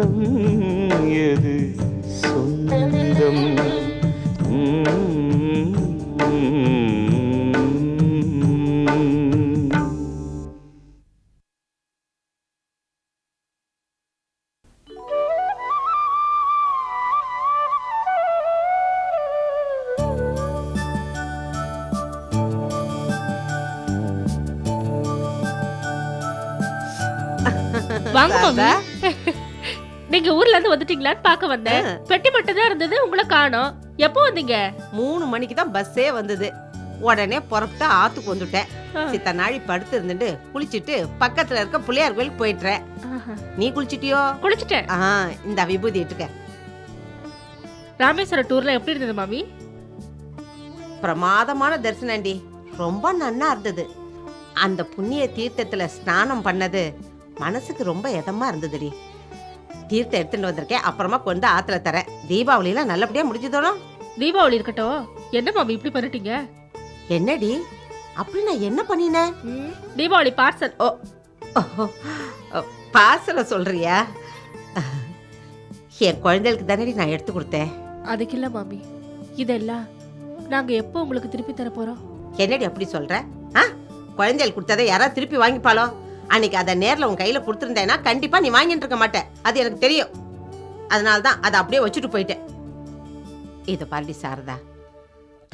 தூரம் எது சொந்தம். வாங்க? மாமி நீங்க ஊர்ல இருந்து வந்துட்டீங்களான்னு பார்க்க வந்தேன். பெட்டி மட்டும் தான் இருந்தது உங்களை காணோம். எப்போ வந்தீங்க? மூணு மணிக்கு தான் பஸ்ஸே வந்தது. உடனே புறப்பட்டு ஆத்துக்கு வந்துட்டேன். சித்த நாழி படுத்து இருந்துட்டு குளிச்சிட்டு பக்கத்துல இருக்க பிள்ளையார் கோயிலுக்கு போயிட்டுறேன். நீ குளிச்சிட்டியோ? குளிச்சுட்டேன். ஆ இந்த விபூதி இட்டுக்க. ராமேஸ்வரம் டூர்ல எப்படி இருந்தது மாமி? பிரமாதமான தரிசனம்டி ரொம்ப நன்னா இருந்தது. அந்த புண்ணிய தீர்த்தத்துல ஸ்நானம் பண்ணது மனசுக்கு ரொம்ப இதமா இருந்ததுடி. தீர்த்தம் எடுத்துட்டு வந்திருக்கேன். அப்புறமா கொண்டு ஆத்துல தரேன். தீபாவளிலாம் நல்லபடியா முடிஞ்சதோட தீபாவளி இருக்கட்டும். என்ன மாமி இப்படி பண்ணிட்டீங்க? என்னடி? அப்படி நான் என்ன பண்ணினேன்? தீபாவளி பார்சல். பாசல சொல்றியா? என் குழந்தைகளுக்கு தானடி நான் எடுத்து கொடுத்தேன். அதுக்கு இல்ல மாமி. இதெல்லாம் நாங்க எப்போ உங்களுக்கு திருப்பி தர போறோம்? என்னடி அப்படி சொல்ற? குழந்தைகள் கொடுத்ததை யாராவது திருப்பி வாங்கிப்பாளோ? அன்னைக்கு அதை நேர்ல உன் கையில கொடுத்துருந்தேன்னா கண்டிப்பா நீ வாங்கிட்டு இருக்க மாட்டேன். அது எனக்கு தெரியும். அதனால தான் அதை அப்படியே வச்சுட்டு போயிட்டேன். இதை பாருடி சாரதா.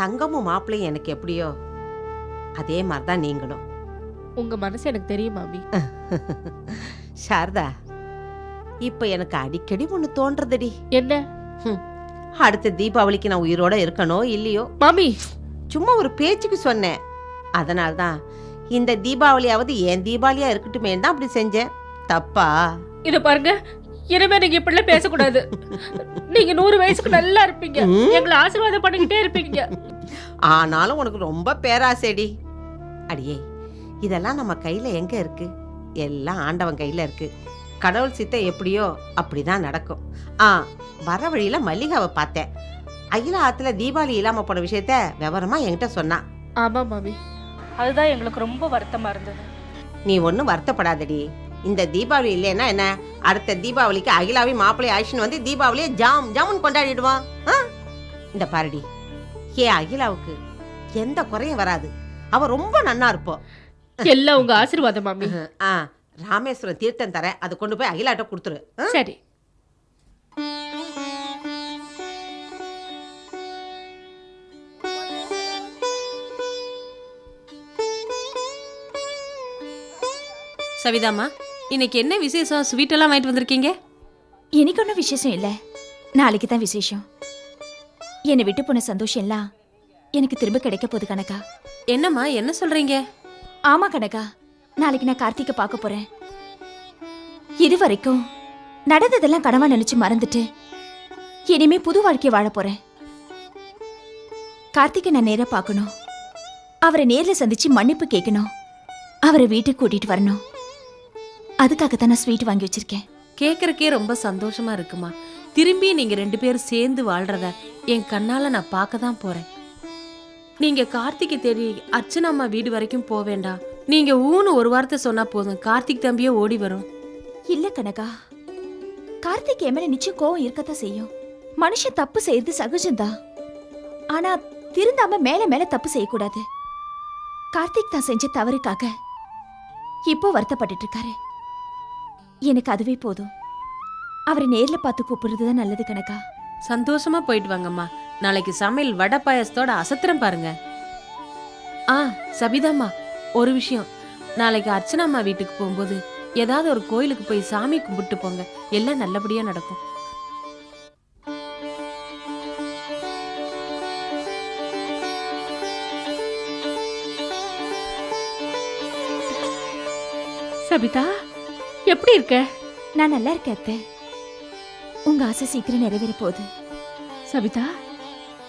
தங்கமும் மாப்பிள்ளையும் எனக்கு எப்படியோ அதே மாதிரி தான் நீங்களும். உங்க மனசு எனக்கு தெரியும் மாமி சாரதா இப்ப எனக்கு அடிக்கடி ஒண்ணு தோன்றதுடி. என்ன? அடுத்த தீபாவளிக்கு நான் உயிரோட இருக்கனோ இல்லையோ? மாமி! சும்மா ஒரு பேச்சுக்கு சொன்னேன். அதனால தான் இந்த தீபாவளியாவது என் தீபாவளியா இருக்கட்டுமே தான் அப்படி செஞ்சேன் தப்பா? இத பாருங்க இனிமே நீங்க இப்படிலாம் பேசக்கூடாது. நீங்க நூறு வயசுக்கு நல்லா இருப்பீங்க. எங்களை ஆசீர்வாதம் பண்ணிக்கிட்டே இருப்பீங்க. ஆனாலும் உனக்கு ரொம்ப பேராசைடி. அடியே இதெல்லாம் நம்ம கையில எங்க இருக்கு? எல்லாம் ஆண்டவன் கையில இருக்கு. கடவுள் சித்தம் எப்படியோ அப்படிதான் நடக்கும். ஆ வர வழியில மல்லிகாவை பார்த்தேன். அகில ஆத்துல தீபாவளி இல்லாம போன விஷயத்த விவரமா என்கிட்ட சொன்னா ஆமா மாமி. அதுதான் எங்களுக்கு ரொம்ப வருத்தமா இருந்தது. நீ ஒன்றும் வருத்தப்படாதடி. இந்த தீபாவளி இல்லைன்னா என்ன? அடுத்த தீபாவளிக்கு அகிலாவி மாப்பிள்ளை ஆயிஷன் வந்து தீபாவளியை ஜாம் ஜாமுன் கொண்டாடிடுவான்? இந்த பாருடி. ஏ அகிலாவுக்கு எந்த குறையும் வராது. அவ ரொம்ப நன்னா இருப்போம் எல்லாம் உங்க ஆசீர்வாதம் மாமி. ஆ ராமேஸ்வரம் தீர்த்தம் தரேன். அதை கொண்டு போய் அகிலாட்ட கொடுத்துரு? சரி. சவிதாம்மா இன்னைக்கு என்ன விசேஷம்? ஸ்வீட் எல்லாம் வாங்கிட்டு வந்திருக்கீங்க? எனக்கு ஒன்றும் விசேஷம் இல்லை. நாளைக்கு தான் விசேஷம். என்னை விட்டு போன சந்தோஷம் எல்லாம் எனக்கு திரும்ப கிடைக்க போகுது கணக்கா என்னம்மா என்ன சொல்றீங்க? ஆமா கணக்கா நாளைக்கு நான் கார்த்திகை பார்க்க போறேன். இது வரைக்கும் நடந்ததெல்லாம் கனவா நினைச்சு மறந்துட்டு இனிமே புது வாழ்க்கைய வாழ போறேன். கார்த்திகை நான் நேரா பார்க்கணும். அவரை நேர்ல சந்திச்சு மன்னிப்பு கேட்கணும். அவரை வீட்டுக்கு கூட்டிட்டு வரணும். அதுக்காகத்தான் நான் ஸ்வீட் வாங்கி வச்சிருக்கேன். கேக்குறக்கே ரொம்ப சந்தோஷமா இருக்குமா. திரும்பி நீங்க ரெண்டு பேரும் சேர்ந்து வாழ்றத என் கண்ணால நான் பார்க்க தான் போறேன். நீங்க கார்த்திகை தேடி அர்ச்சனா அம்மா வீடு வரைக்கும் போக வேண்டாம். நீங்க ஊன்னு ஒரு வார்த்தை சொன்னா போதும். கார்த்திக் தம்பியே ஓடி வரும். இல்ல கனகா. கார்த்திக் என் மேல நிச்சயம் கோவம் இருக்கத்தான் செய்யும். மனுஷன் தப்பு செய்யறது சகஜம்தான். ஆனா திருந்தாம மேல மேல தப்பு செய்யக்கூடாது. கார்த்திக் தான் செஞ்ச தவறுக்காக இப்போ வருத்தப்பட்டுட்டு இருக்காரு. எனக்கு அதுவே போதும். அவரை நேர்ல பார்த்து கூப்பிடுறதுதான் நல்லது கனகா. சந்தோஷமா போயிட்டு வாங்கம்மா. நாளைக்கு சமையல் வடை பாயசத்தோட அசத்திரம் பாருங்க. ஆ சபிதாம்மா ஒரு விஷயம். நாளைக்கு அர்ச்சனா அம்மா வீட்டுக்கு போகும்போது ஏதாவது ஒரு கோயிலுக்கு போய் சாமி கும்பிட்டு போங்க. எல்லாம் நல்லபடியா நடக்கும். சபிதா? எப்படி இருக்க? நான் நல்லா இருக்கேன் அத்தை. உங்க ஆசை சீக்கிரம் நிறைவேற போகுது. சபிதா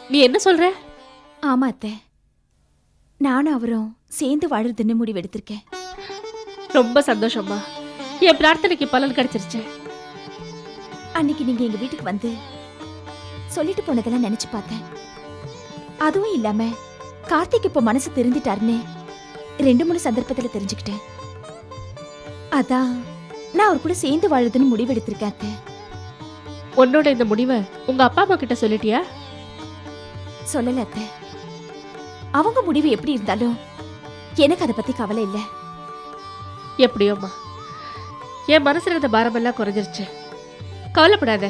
நீ என்ன சொல்ற? ஆமா அத்தை. நானும் அவரும் சேர்ந்து வாழறதுன்னு முடிவெடுத்திருக்கேன் ரொம்ப சந்தோஷம்மா. என் பிரார்த்தனைக்கு பலன் கிடைச்சிருச்சு. அன்னைக்கு நீங்க எங்க வீட்டுக்கு வந்து சொல்லிட்டு போனதெல்லாம் நினைச்சு பார்த்தேன். அதுவும் இல்லாம கார்த்திக் இப்போ மனசு தெரிஞ்சிட்டாருன்னு ரெண்டு மூணு சந்தர்ப்பத்துல தெரிஞ்சுக்கிட்டேன். அதான் நான் அவர் கூட சேர்ந்து வாழுதுன்னு முடிவெடுத்திருக்கேன் அத்தை. உன்னோட இந்த முடிவை உங்க அப்பா அம்மா கிட்ட சொல்லிட்டியா? சொல்லல அத்தை. அவங்க முடிவு எப்படி இருந்தாலும் எனக்கு அதை பத்தி கவலை இல்ல. எப்படியோம்மா? என் மனசுல இருந்த பாரமெல்லாம் குறைஞ்சிருச்சு. கவலைப்படாத.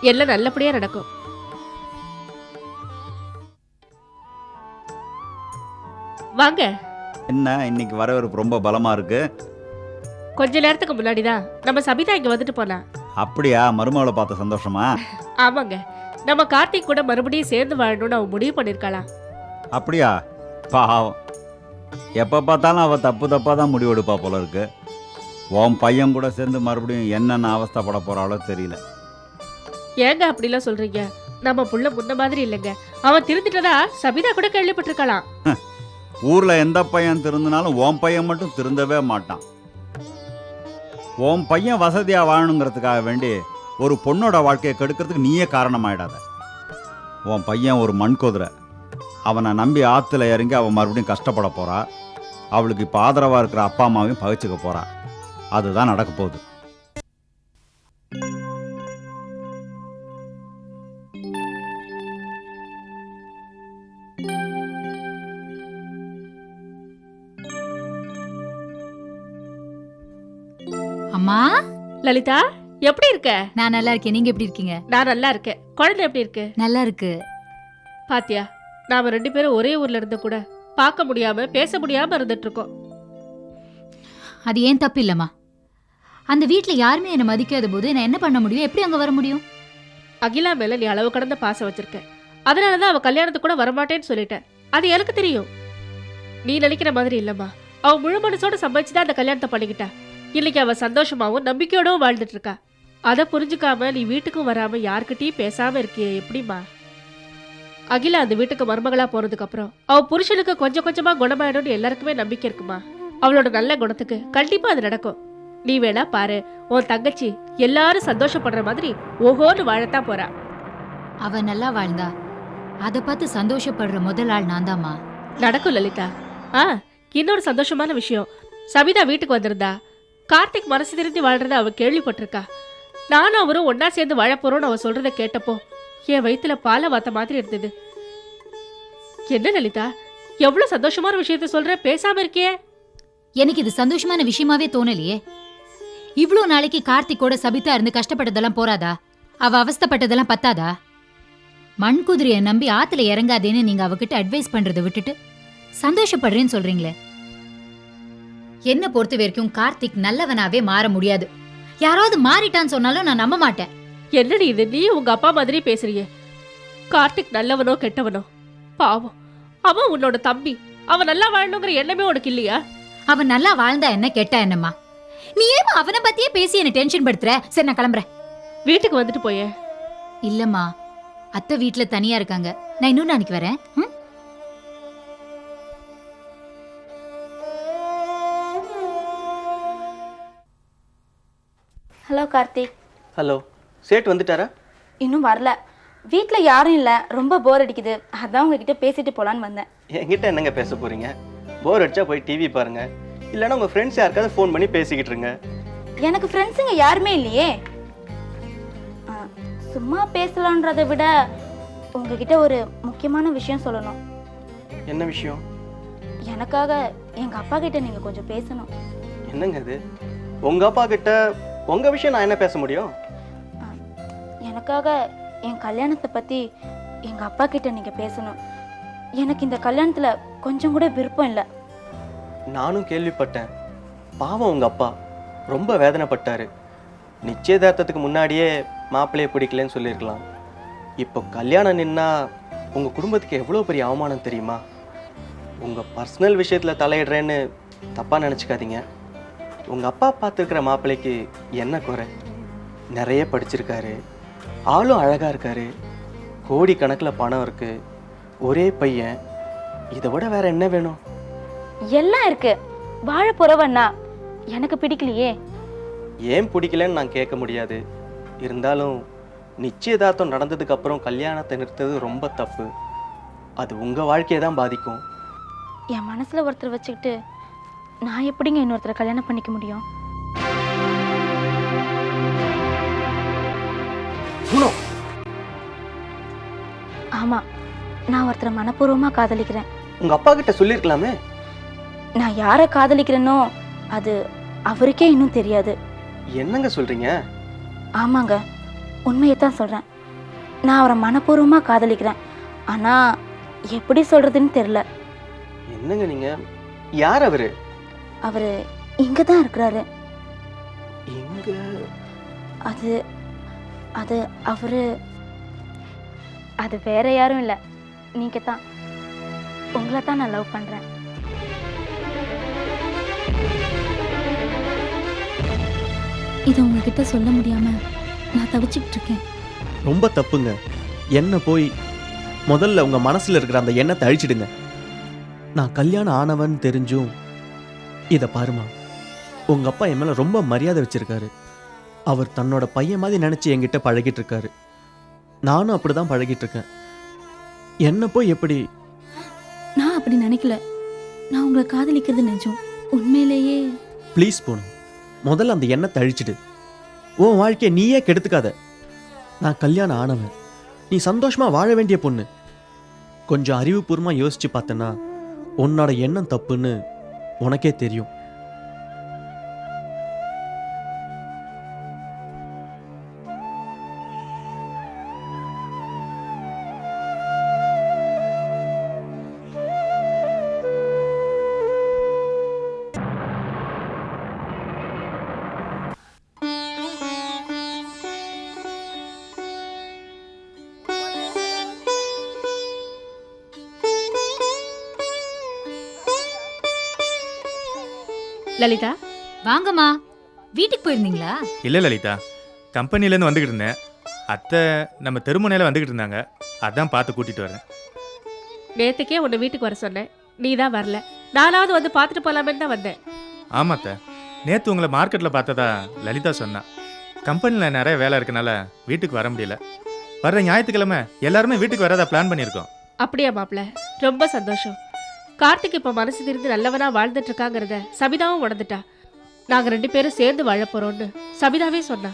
எல்லாம் நல்லபடியா நடக்கும். வாங்க. என்ன இன்னைக்கு வரவேற்பு ரொம்ப பலமா இருக்கு. கொஞ்ச நேரத்துக்கு முன்னாடி தான் நம்ம சபிதா இங்க வந்துட்டு போனா அப்படியா? மருமகளை பார்த்த சந்தோஷமா? ஆமாங்க. நம்ம கார்த்திக் கூட மறுபடியும் சேர்ந்து வாழணும்னு அவன் முடிவு பண்ணிருக்கலாம் அப்படியா? பாவம். எப்போ பார்த்தாலும் அவள் தப்பு தப்பாக தான் முடிவெடுப்பா போல இருக்கு. உன் பையன் கூட சேர்ந்து மறுபடியும் என்னென்ன அவஸ்தைப்பட போகிறாளோ தெரியல. ஏங்க அப்படிலாம் சொல்றீங்க? நம்ம புள்ள முன்ன மாதிரி இல்லைங்க. அவன் திருந்திட்டதா சபிதா கூட கேள்விப்பட்டிருக்கலாம் ஊரில் எந்த பையன் திருந்தினாலும் உன் பையன் மட்டும் திருந்தவே மாட்டான். உன் பையன் வசதியாக வாழணுங்கிறதுக்காக வேண்டி ஒரு பொண்ணோட வாழ்க்கையை கெடுக்கிறதுக்கு நீயே காரணமாயிடாத. உன் பையன் ஒரு மண் குதிரை அவனை நம்பி ஆற்றுல இறங்கி அவன் மறுபடியும் கஷ்டப்பட போகிறா அவளுக்கு இப்போ ஆதரவாக இருக்கிற அப்பா அம்மாவையும் பகிச்சுக்க போகிறா அதுதான் நடக்க போகுது. லலிதா எப்படி இருக்க? நான் நல்லா இருக்கேன். நீங்க எப்படி இருக்கீங்க? நான் நல்லா இருக்கேன். குழந்தை எப்படி இருக்கு? நல்லா இருக்கு. பாத்தியா நாம ரெண்டு பேரும் ஒரே ஊர்ல இருந்த கூட பார்க்க முடியாம பேச முடியாம இருந்துட்டு இருக்கோம். அது ஏன் தப்பு இல்லம்மா? அந்த வீட்ல யாருமே என்ன மதிக்காத போது நான் என்ன பண்ண முடியும்? எப்படி அங்க வர முடியும்? அகிலா மேல நீ அளவு கடந்த பாசம் வச்சிருக்க. அதனாலதான் அவ கல்யாணத்துக்கு கூட வரமாட்டேன்னு சொல்லிட்டேன். அது எனக்கு தெரியும். நீ நினைக்கிற மாதிரி இல்லம்மா. அவ முழு மனசோட சம்பாதிச்சுதான் அந்த கல்யாணத்தை பண்ணிக்கிட்டா. இன்னைக்கு அவ சந்தோஷமாவும் நம்பிக்கையோடவும் வாழ்ந்துட்டு இருக்கா அதை புரிஞ்சுக்காம நீ வீட்டுக்கும் வராம யார்கிட்டயும் பேசாம இருக்கியே எப்படிம்மா? அகிலா அந்த வீட்டுக்கு மருமகளா போனதுக்கு அப்புறம் அவ புருஷனுக்கு கொஞ்சம் கொஞ்சமா குணமாயிடும்னு எல்லாருக்குமே நம்பிக்கை இருக்குமா? அவளோட நல்ல குணத்துக்கு கண்டிப்பா அது நடக்கும். நீ வேணா பாரு உன் தங்கச்சி எல்லாரும் சந்தோஷப்படுற மாதிரி ஓஹோன்னு வாழத்தான் போறா. அவ நல்லா வாழ்ந்தா. அத பார்த்து சந்தோஷப்படுற முதல் ஆள் நான் தாம்மா நடக்கும் லலிதா. ஆ இன்னொரு சந்தோஷமான விஷயம். சபிதா வீட்டுக்கு வந்திருந்தா. கார்த்திக் மனசு திருந்தி வாழ்றத அவ கேள்விப்பட்டிருக்கா. நானும் அவரும் ஒன்னா சேர்ந்து வாழப்போறோன்னு அவ சொல்றத கேட்டப்போ என் வயித்துல பால வாத்த மாதிரி இருந்தது. என்ன லலிதா எவ்வளவு சந்தோஷமான விஷயத்த சொல்ற பேசாம இருக்கியே? எனக்கு இது சந்தோஷமான விஷயமாவே தோணலையே. இவ்ளோ நாளைக்கு கார்த்திக்கோட சபிதா இருந்து கஷ்டப்பட்டதெல்லாம் போறாதா? அவ அவஸ்தப்பட்டதெல்லாம் பத்தாதா? மண் குதிரைய நம்பி ஆத்துல இறங்காதேன்னு நீங்க அவகிட்ட அட்வைஸ் பண்றதை விட்டுட்டு சந்தோஷப்படுறேன்னு சொல்றீங்களே. என்ன பொறுத்த வரைக்கும் கார்த்திக் நல்லவனாவே மாற முடியாது. யாராவது மாறிட்டான்னு சொன்னாலும் நான் நம்ப மாட்டேன். என்னடி இது? நீ உங்க அப்பா மாதிரி பேசுறியே. கார்த்திக் நல்லவனோ கெட்டவனோ? பாவம். அவன் உன்னோட தம்பி. அவன் நல்லா வாழணுங்கிற எண்ணமே உனக்கு இல்லையா? அவன் நல்லா வாழ்ந்தா என்ன கெட்டா என்னம்மா? நீ ஏமா அவனை பத்தியே பேசி என்ன டென்ஷன் படுத்துற? சரி நான் கிளம்புறேன். வீட்டுக்கு வந்துட்டு போயே. இல்லம்மா. அத்தை வீட்ல தனியா இருக்காங்க. நான் இன்னொரு நாளைக்கு வரேன். ம்? ஹலோ கார்த்திக். ஹலோ சேட் வந்துட்டாரா? இன்னும் வரல. வீட்டில் யாரும் இல்லை. ரொம்ப போர் அடிக்குது. அதான் உங்ககிட்ட பேசிட்டு போலான்னு வந்தேன். என்கிட்ட என்னங்க பேச போறீங்க? போர் அடிச்சா போய் டிவி பாருங்க. இல்லைன்னா உங்க ஃப்ரெண்ட்ஸ் யாருக்காவது ஃபோன் பண்ணி பேசிக்கிட்டு இருங்க. எனக்கு ஃப்ரெண்ட்ஸுங்க யாருமே இல்லையே. ஆ, சும்மா பேசலான்றதை விட உங்ககிட்ட ஒரு முக்கியமான விஷயம் சொல்லணும். என்ன விஷயம்? எனக்காக எங்கள் அப்பா கிட்ட நீங்கள் கொஞ்சம் பேசணும். என்னங்க இது? உங்க அப்பா கிட்ட உங்க விஷயம் நான் என்ன பேச முடியும்? எனக்காக என் கல்யாணத்தை பற்றி எங்கள் அப்பா கிட்ட நீங்கள் பேசணும். எனக்கு இந்த கல்யாணத்தில் கொஞ்சம் கூட விருப்பம் இல்லை. நானும் கேள்விப்பட்டேன். பாவம் உங்க அப்பா. ரொம்ப வேதனைப்பட்டாரு. நிச்சயதார்த்தத்துக்கு முன்னாடியே மாப்பிள்ளையை பிடிக்கலன்னு சொல்லியிருக்கலாம். இப்போ கல்யாணம் நின்னா உங்க குடும்பத்துக்கு எவ்வளோ பெரிய அவமானம் தெரியுமா? உங்க பர்சனல் விஷயத்துல தலையிடுறேன்னு தப்பா நினச்சிக்காதீங்க. உங்க அப்பா பார்த்துருக்கிற மாப்பிள்ளைக்கு என்ன குறை? நிறைய படிச்சிருக்காரு. ஆளும் அழகா இருக்காரு. கோடி கணக்கில் பணம் இருக்கு. ஒரே பையன். இதை விட வேற என்ன வேணும்? எல்லாம் இருக்கு. வாழ போறவன்னா எனக்கு பிடிக்கலையே. ஏன் பிடிக்கலன்னு நான் கேட்க முடியாது. இருந்தாலும் நிச்சயதார்த்தம் நடந்ததுக்கு அப்புறம் கல்யாணத்தை நிறுத்தது ரொம்ப தப்பு. அது உங்க வாழ்க்கையை தான் பாதிக்கும். என் மனசுல ஒருத்தர் வச்சுக்கிட்டு நான் எப்படிங்க இன்னொருத்தரை கல்யாணம் பண்ணிக்க முடியும்? ஆமா நான் ஒருத்தரை மனப்பூர்வமா காதலிக்கிறேன். உங்க அப்பா கிட்ட சொல்லியிருக்கலாமே நான் யாரை காதலிக்கிறேனோ அது அவருக்கே இன்னும் தெரியாது. என்னங்க சொல்றீங்க? ஆமாங்க உண்மையை தான் சொல்றேன். நான் அவரை மனப்பூர்வமா காதலிக்கிறேன். ஆனா எப்படி சொல்றதுன்னு தெரியல. என்னங்க நீங்க? யார் அவரு? அவரு இங்க தான் இருக்கிறாரு. எங்க அது அது அவரு அது வேற யாரும் இல்லை. நீங்க தான் உங்களை தான் நான் லவ் பண்றேன். இதை உங்ககிட்ட சொல்ல முடியாம நான் தவிச்சுக்கிட்டு இருக்கேன் ரொம்ப தப்புங்க. என்ன போய் முதல்ல உங்க மனசுல இருக்கிற அந்த எண்ணத்தை அழிச்சிடுங்க. நான் கல்யாணம் ஆனவன் தெரிஞ்சும் இத பாருமா. உங்க அப்பா என் மேல ரொம்ப மரியாதை வச்சிருக்காரு. அவர் தன்னோட பையன் மாதிரி நினைச்சு என்கிட்ட பழகிட்டு இருக்காரு. நானும் அப்படிதான் பழகிட்டு இருக்கேன். என்ன போய் எப்படி? நான் அப்படி நினைக்கல. நான் உங்களை காதலிக்கிறது நிஜம். உண்மையிலேயே. ப்ளீஸ் போணும் முதல்ல அந்த எண்ணத்தை அழிச்சிடு. உன் வாழ்க்கையை நீயே கெடுத்துக்காத. நான் கல்யாணம் ஆனவன். நீ சந்தோஷமா வாழ வேண்டிய பொண்ணு. கொஞ்சம் அறிவுபூர்வமா யோசிச்சு பார்த்தேன்னா உன்னோட எண்ணம் தப்புன்னு உனக்கே தெரியும். லலிதா வாங்கம்மா. வீட்டுக்கு போயிருந்தீங்களா? இல்லை லலிதா. கம்பெனிலேருந்து வந்துக்கிட்டு இருந்தேன். அத்தை நம்ம தெருமுனையில் வந்துக்கிட்டு இருந்தாங்க. அதான் பார்த்து கூட்டிகிட்டு வரேன். நேத்துக்கே உன்னை வீட்டுக்கு வர சொன்னேன். நீ தான் வரல. நானாவது வந்து பார்த்துட்டு போலாமேன்னு தான் வந்தேன். ஆமாம் அத்தை. நேற்று உங்களை மார்க்கெட்டில் பார்த்ததா லலிதா சொன்னா. கம்பெனியில் நிறைய வேலை இருக்கனால வீட்டுக்கு வர முடியல. வர்ற ஞாயிற்றுக்கிழமை எல்லாருமே வீட்டுக்கு வரதா பிளான் பண்ணியிருக்கோம். அப்படியா மாப்ள ரொம்ப சந்தோஷம். கார்த்திக் இப்ப மனசு திரிந்து நல்லவனா வாழ்ந்துட்டு இருக்காங்கிறத சபிதாவும் உணர்ந்துட்டா. நாங்க ரெண்டு பேரும் சேர்ந்து வாழ போறோம்னு சபிதாவே சொன்னா.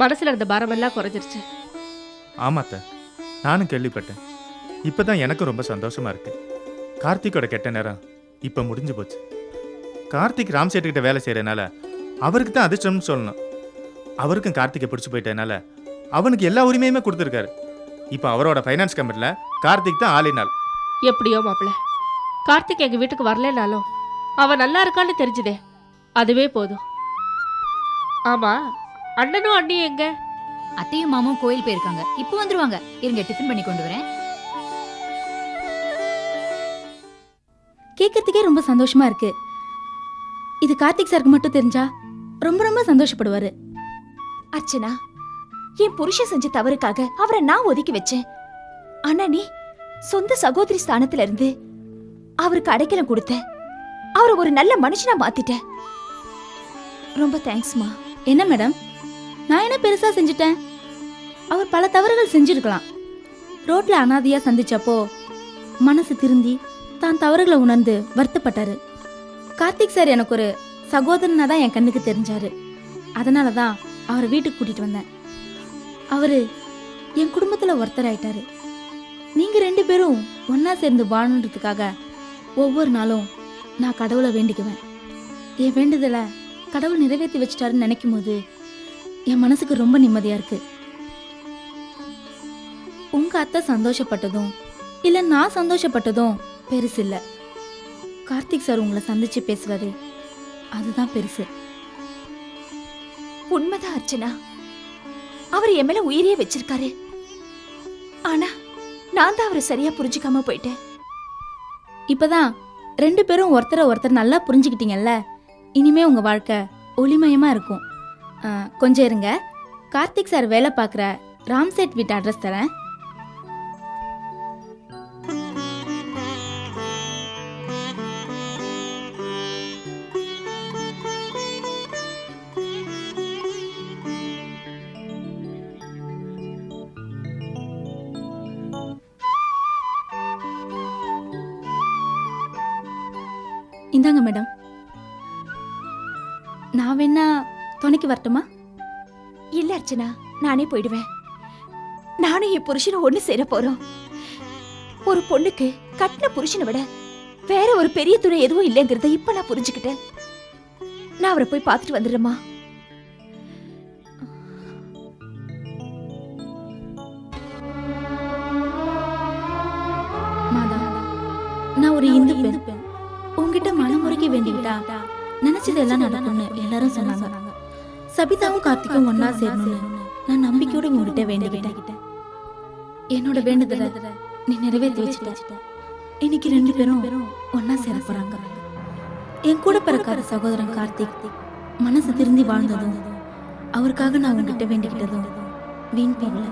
மனசுல இருந்த பாரமெல்லாம் குறைஞ்சிருச்சு. ஆமாம் அத்தை. நானும் கேள்விப்பட்டேன். இப்போ தான் எனக்கும் ரொம்ப சந்தோஷமாக இருக்கு. கார்த்திக்கோட கெட்ட நேரம் இப்போ முடிஞ்சு போச்சு. கார்த்திக் ராம் சேட்டுக்கிட்ட வேலை செய்கிறனால அவருக்கு தான் அதிர்ஷ்டம்னு சொல்லணும். அவருக்கும் கார்த்திகை பிடிச்சி போயிட்டனால அவனுக்கு எல்லா உரிமையுமே கொடுத்துருக்காரு. இப்போ அவரோட ஃபைனான்ஸ் கம்பெனியில் கார்த்திக் தான் ஆளினால் எப்படியோ மாப்ள கார்த்திக் எங்க வீட்டுக்கு வரலனாலும் அவன் நல்லா இருக்கான்னு தெரிஞ்சுதே. அதுவே போதும். ஆமா அண்ணனும் அண்ணியும் எங்க? அத்தையும் மாமும் கோயில் போயிருக்காங்க. இப்போ வந்துருவாங்க. இருங்க டிஃபன் பண்ணி கொண்டு வரேன். கேட்கறதுக்கே ரொம்ப சந்தோஷமா இருக்கு. இது கார்த்திக் சாருக்கு மட்டும் தெரிஞ்சா ரொம்ப ரொம்ப சந்தோஷப்படுவாரு. அர்ச்சனா என் புருஷன் செஞ்ச தவறுக்காக அவரை நான் ஒதுக்கி வச்சேன். ஆனா நீ சொந்த சகோதரி ஸ்தானத்துல இருந்து அவருக்கு அடைக்கலம் கொடுத்தேன். அவரை ஒரு நல்ல மனுஷனா மாத்திட்டேன். ரொம்ப தேங்க்ஸ்மா என்ன மேடம் நான் என்ன பெருசா செஞ்சுட்டேன்? அவர் பல தவறுகள் செஞ்சிருக்கலாம். ரோட்ல அனாதையா சந்திச்சப்போ மனசு திருந்தி தான் தவறுகளை உணர்ந்து வருத்தப்பட்டாரு. கார்த்திக் சார் எனக்கு ஒரு சகோதரனா தான் என் கண்ணுக்கு தெரிஞ்சாரு. அதனால தான் அவரை வீட்டுக்கு கூட்டிட்டு வந்தேன். அவரு என் குடும்பத்துல ஒருத்தர் ஆயிட்டாரு நீங்க ரெண்டு பேரும் ஒன்னா சேர்ந்து வாழணுன்றதுக்காக ஒவ்வொரு நாளும் நான் கடவுளை வேண்டிக்குவேன். என் வேண்டுதலை கடவுள் நிறைவேற்றி வச்சிட்டாருன்னு நினைக்கும் போது என் மனசுக்கு ரொம்ப நிம்மதியாக இருக்கு. உங்க அத்தை சந்தோஷப்பட்டதும் இல்லை நான் சந்தோஷப்பட்டதும் பெருசு இல்லை. கார்த்திக் சார் உங்களை சந்திச்சு பேசுறாரு அதுதான் பெருசு. உண்மைதான் அர்ச்சனா. அவர் என் மேல உயிரையே வச்சிருக்காரு. ஆனா நான் தான் அவரை சரியா புரிஞ்சுக்காம போயிட்டேன். இப்பதான் ரெண்டு பேரும் ஒருத்தரை ஒருத்தர் நல்லா புரிஞ்சுக்கிட்டீங்கல்ல? இனிமே உங்க வாழ்க்கை ஒளிமயமா இருக்கும். கொஞ்சம் இருங்க. கார்த்திக் சார் வேலை பார்க்குற ராம்செட் வீட்டு அட்ரஸ் தரேன். இந்தாங்க மேடம். நான் வேணா துணைக்கு வரட்டுமா? இல்ல அர்ச்சனா. நானே போயிடுவேன். நானும் என் புருஷனும் ஒண்ணு சேர போறோம். ஒரு பொண்ணுக்கு கட்டின புருஷனை விட வேற ஒரு பெரிய துணை எதுவும் இல்லைங்கிறத இப்ப நான் புரிஞ்சுக்கிட்டேன். நான் அவரை போய் பார்த்துட்டு வந்துடுறேம்மா. மாதா நான் ஒரு இந்து பெண். மனமுறைக்க வேண்டிக்கிட்டா நினைச்சதெல்லாம் நடக்கும்னு எல்லாரும் சொன்னாங்க. சபிதாவும் கார்த்திக்கும் ஒன்னா சேரணும்னு நான் நம்பிக்கையோட உங்ககிட்ட வேண்டிக்கிட்டேன். என்னோட வேண்டுதல நீ நிறைவேற்றி வச்சுட்ட. இன்னைக்கு ரெண்டு பேரும் ஒன்னா சேர போறாங்க. என் கூட பிறக்காத சகோதரன் கார்த்திக் மனசு திருந்தி வாழ்ந்ததும் அவருக்காக நான் உங்ககிட்ட வேண்டிக்கிட்டதும் வீண் போகல.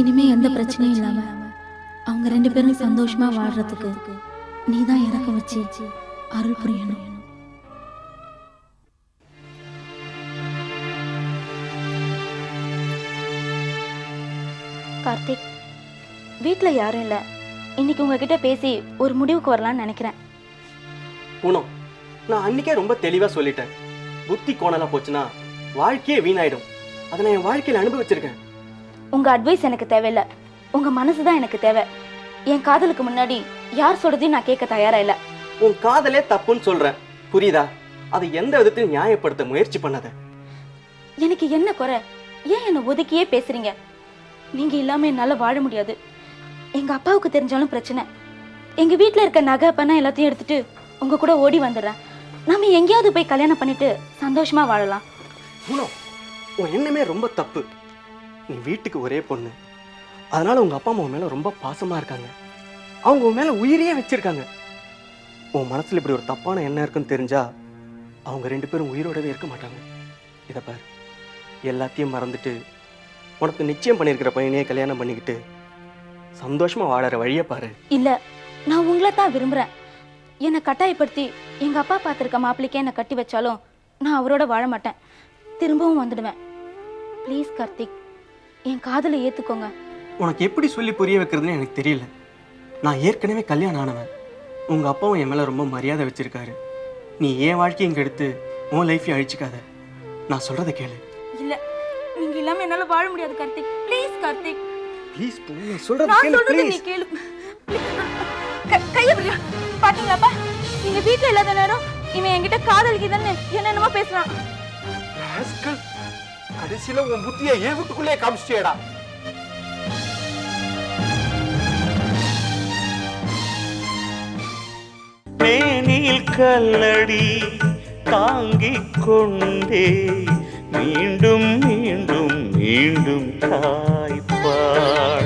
இனிமே எந்த பிரச்சனையும் இல்லாம அவங்க ரெண்டு பேரும் சந்தோஷமா வாழ்றதுக்கு நீ தான் இறக்க வச்சு அருள் புரியணும் கார்த்திக் வீட்டில் யாரும் இல்லை. இன்னைக்கு உங்ககிட்ட பேசி ஒரு முடிவுக்கு வரலாம்னு நினைக்கிறேன். பூனம் நான் அன்னைக்கே ரொம்ப தெளிவாக சொல்லிட்டேன். புத்தி கோணலா போச்சுன்னா வாழ்க்கையே வீணாயிடும். அதை நான் என் வாழ்க்கையில் அனுபவிச்சிருக்கேன். உங்க அட்வைஸ் எனக்கு தேவையில்லை. உங்க மனசு தான் எனக்கு தேவை. என் காதலுக்கு முன்னாடி யார் சொல்றதையும் நான் கேட்க தயாரா இல்லை. உன் காதலே தப்புன்னு சொல்றேன். புரியுதா? அதை எந்த விதத்திலும் நியாயப்படுத்த முயற்சி பண்ணாத? எனக்கு என்ன குறை? ஏன் என்னை ஒதுக்கியே பேசுறீங்க? நீங்க இல்லாம என்னால வாழ முடியாது. எங்க அப்பாவுக்கு தெரிஞ்சாலும் பிரச்சனை. எங்க வீட்ல இருக்க நகை பணம் எல்லாத்தையும் எடுத்துட்டு உங்க கூட ஓடி வந்துடுறேன். நாம எங்கேயாவது போய் கல்யாணம் பண்ணிட்டு சந்தோஷமா வாழலாம். உன் எண்ணமே ரொம்ப தப்பு. நீ வீட்டுக்கு ஒரே பொண்ணு. அதனால உங்க அப்பா அம்மா மேல ரொம்ப பாசமா இருக்காங்க. அவங்க உன் மேல உயிரையே வச்சிருக்காங்க. உன் மனசுல இப்படி ஒரு தப்பான எண்ணம் இருக்குன்னு தெரிஞ்சா அவங்க ரெண்டு பேரும் உயிரோடவே இருக்க மாட்டாங்க. இதை பாரு. எல்லாத்தையும் மறந்துட்டு உனக்கு நிச்சயம் பண்ணியிருக்கிற பையனையே கல்யாணம் பண்ணிக்கிட்டு சந்தோஷமா வாழற வழியை பாரு. இல்ல நான் உங்களை தான் விரும்புறேன். என்னை கட்டாயப்படுத்தி எங்க அப்பா பார்த்துருக்க மாப்பிள்ளைக்கே என்னை கட்டி வச்சாலும் நான் அவரோட வாழ மாட்டேன். திரும்பவும் வந்துடுவேன். ப்ளீஸ் கார்த்திக் என் காதலை ஏத்துக்கோங்க. உனக்கு எப்படி சொல்லி புரிய வைக்கிறதுன்னு எனக்கு தெரியல. நான் ஏற்கனவே கல்யாணம் ஆனவன். உங்க அப்பாவும் என் மேல ரொம்ப மரியாதை வச்சிருக்காரு. நீ என் வாழ்க்கையும் இங்க எடுத்து உன் லைஃபையும் அழிச்சுக்காத? நான் சொல்றதை கேளு. இல்ல நீங்க இல்லாம என்னால வாழ முடியாது கார்த்திக். ப்ளீஸ் கார்த்திக். ப்ளீஸ் கேளு சொல்றது நீ ப்ளீஸ் கேளு. க- கைய விடுறியா பாத்தீங்களாப்பா நீங்க வீட்டுல இல்லாத நேரம் இவன் என்கிட்ட காதலிக்குதுன்னு என்னென்னமோ பேசுறான். கடைசியில உன் புத்தியை ஏன் வீட்டுக்குள்ளே காமிச்சிட்டியடா. கல்லடி தாங்கிக் கொண்டே மீண்டும் மீண்டும் மீண்டும் தாய்ப்பார்